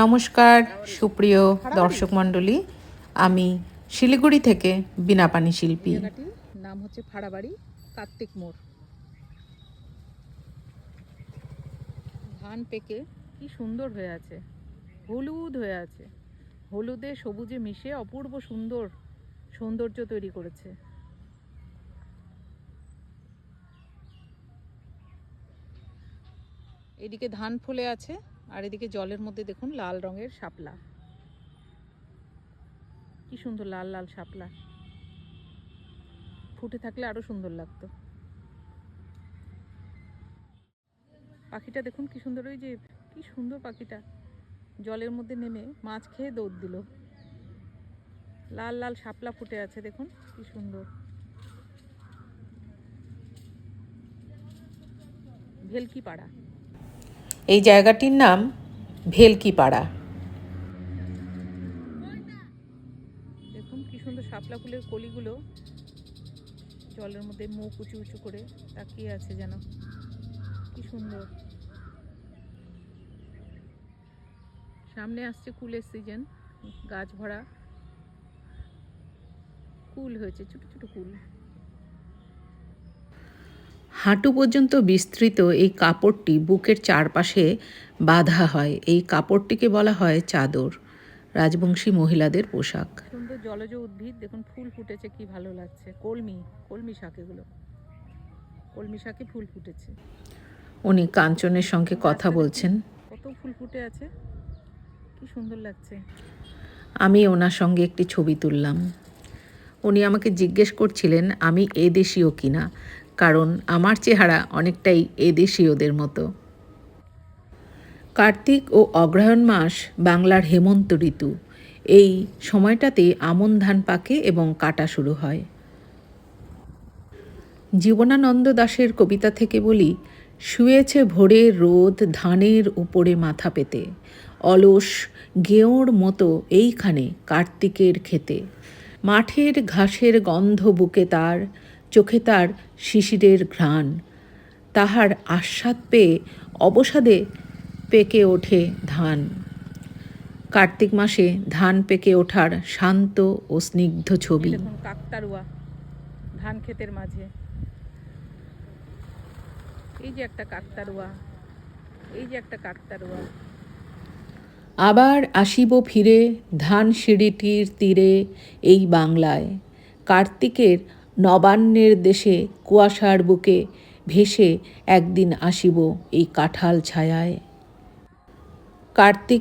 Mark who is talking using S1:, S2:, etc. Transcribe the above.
S1: নমস্কার, সুপ্রিয় দর্শক মণ্ডলী। আমি শিলিগুড়ি থেকে বিনাপানি শিল্পী।
S2: জায়গাটির নাম হচ্ছে ফাড়াবাড়ি, কার্তিক মোড়। ধান পেকে, কি সুন্দর হয়ে আছে। হলুদ হয়ে আছে। হলুদে সবুজে মিশে অপূর্ব সুন্দর সৌন্দর্য তৈরি করেছে। এদিকে ধান ফলে আছে। আর এদিকে জলের মধ্যে দেখুন লাল রঙের শাপলা। কি সুন্দর লাল লাল শাপলা। ফুটে থাকলে আরও সুন্দর লাগতো। পাখিটা দেখুন কি সুন্দর, ওই যে কি সুন্দর পাখিটা। জলের মধ্যে নেমে মাছ খেয়ে দৌড় দিল। লাল লাল শাপলা ফুটে আছে দেখুন, কি সুন্দর। ভেলকি পাড়া।
S1: এই জায়গাটির নাম ভেলকিপাড়া।
S2: দেখুন কি সুন্দর শাপলা ফুলের কলিগুলো। জলের মধ্যে মুখ উঁচু উঁচু করে তাকিয়ে আছে যেন। কি সুন্দর। সামনে আসছে কুলের সিজন, গাছ ভরা। কুল হয়েছে, ছোট ছোট কুল।
S1: হাঁটু পর্যন্ত বিস্তৃত এই কাপড়টি বুকের চারপাশে বাঁধা হয়। এই কাপড়টিকে বলা হয় চাদর। রাজবংশী মহিলাদের পোশাক।
S2: সুন্দর জলজ উদ্ভিদ। দেখুন ফুল ফুটেছে কি ভালো লাগছে। কলমি কলমি শাক এগুলো। কলমি শাকে ফুল ফুটেছে।
S1: উনি কাঞ্চনের সঙ্গে কথা বলছেন।
S2: কত ফুল ফুটে আছে। কি সুন্দর লাগছে।
S1: আমি ওনার সঙ্গে একটি ছবি তুললাম। উনি আমাকে জিজ্ঞেস করছিলেন আমি এদেশীয় কিনা? কারণ আমার চেহারা অনেকটাই এদেশীয়দের মতো। কার্তিক ও অগ্রহায়ণ মাস বাংলার হেমন্ত ঋতু। এই সময়টাতে আমন ধান পাকে এবং কাটা শুরু হয়। জীবনানন্দ দাশের কবিতা থেকে বলি, শুয়েছে ভোরের রোদ ধানের উপরে মাথা পেতে। অলস গেঁয়োর মতো এইখানে কার্তিকের খেতে মাঠের ঘাসের গন্ধ বুকে তার চোখে তার শিশিরের ঘ্রাণ। তাহার আস্বাদ পেয়ে অবসাদে পেকে ওঠে ধান। কার্তিক মাসে ধান পেকে ওঠার শান্ত ও স্নিগ্ধ ছবি।
S2: কাকতারুয়া ধান ক্ষেতের মাঝে। এই যে একটা কাকতারুয়া এই যে একটা কাকতারুয়া
S1: আবার আসিব ফিরে ধান সিঁড়িটির তীরে এই বাংলায়। কার্তিকের নবান্নের দেশে কুয়াশার বুকে ভেসে একদিন আসিব এই কাঁঠাল ছায়ায়। কার্তিক